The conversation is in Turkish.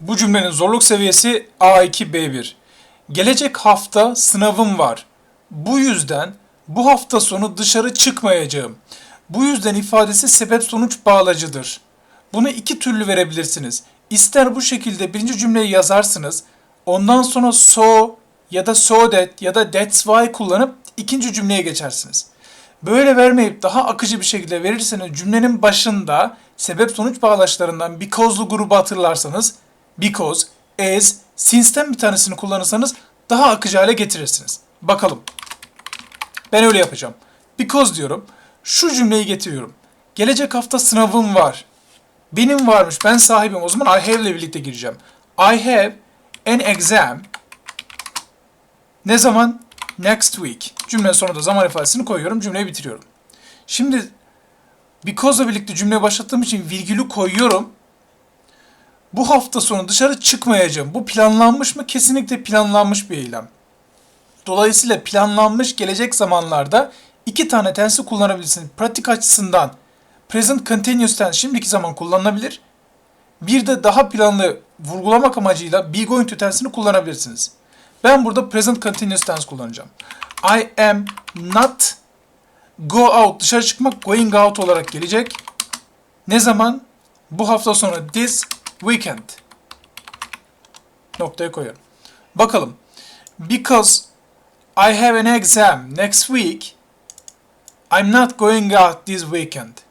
Bu cümlenin zorluk seviyesi A2-B1. Gelecek hafta sınavım var. Bu yüzden bu hafta sonu dışarı çıkmayacağım. Bu yüzden ifadesi sebep sonuç bağlacıdır. Bunu iki türlü verebilirsiniz. İster bu şekilde birinci cümleyi yazarsınız. Ondan sonra so ya da so that ya da that's why kullanıp ikinci cümleye geçersiniz. Böyle vermeyip daha akıcı bir şekilde verirseniz cümlenin başında sebep sonuç bağlaçlarından because'lu grubu hatırlarsanız because, as, since'ten bir tanesini kullanırsanız daha akıcı hale getirirsiniz. Bakalım. Ben öyle yapacağım. Because diyorum. Şu cümleyi getiriyorum. Gelecek hafta sınavım var. Benim varmış. Ben sahibim. O zaman I have ile birlikte gireceğim. I have an exam. Ne zaman? Next week. Cümlenin sonunda da zaman ifadesini koyuyorum. Cümleyi bitiriyorum. Şimdi because'la birlikte cümleyi başlattığım için virgülü koyuyorum. Bu hafta sonu dışarı çıkmayacağım. Bu planlanmış mı? Kesinlikle planlanmış bir eylem. Dolayısıyla planlanmış gelecek zamanlarda iki tane tensi kullanabilirsiniz. Pratik açısından present continuous tense şimdiki zaman kullanılabilir. Bir de daha planlı vurgulamak amacıyla be going to tense'ini kullanabilirsiniz. Ben burada present continuous tense kullanacağım. I am not go out dışarı çıkmak going out olarak gelecek. Ne zaman? Bu hafta sonu this weekend. Noktaya koyuyorum. Bakalım. Because I have an exam next week, I'm not going out this weekend.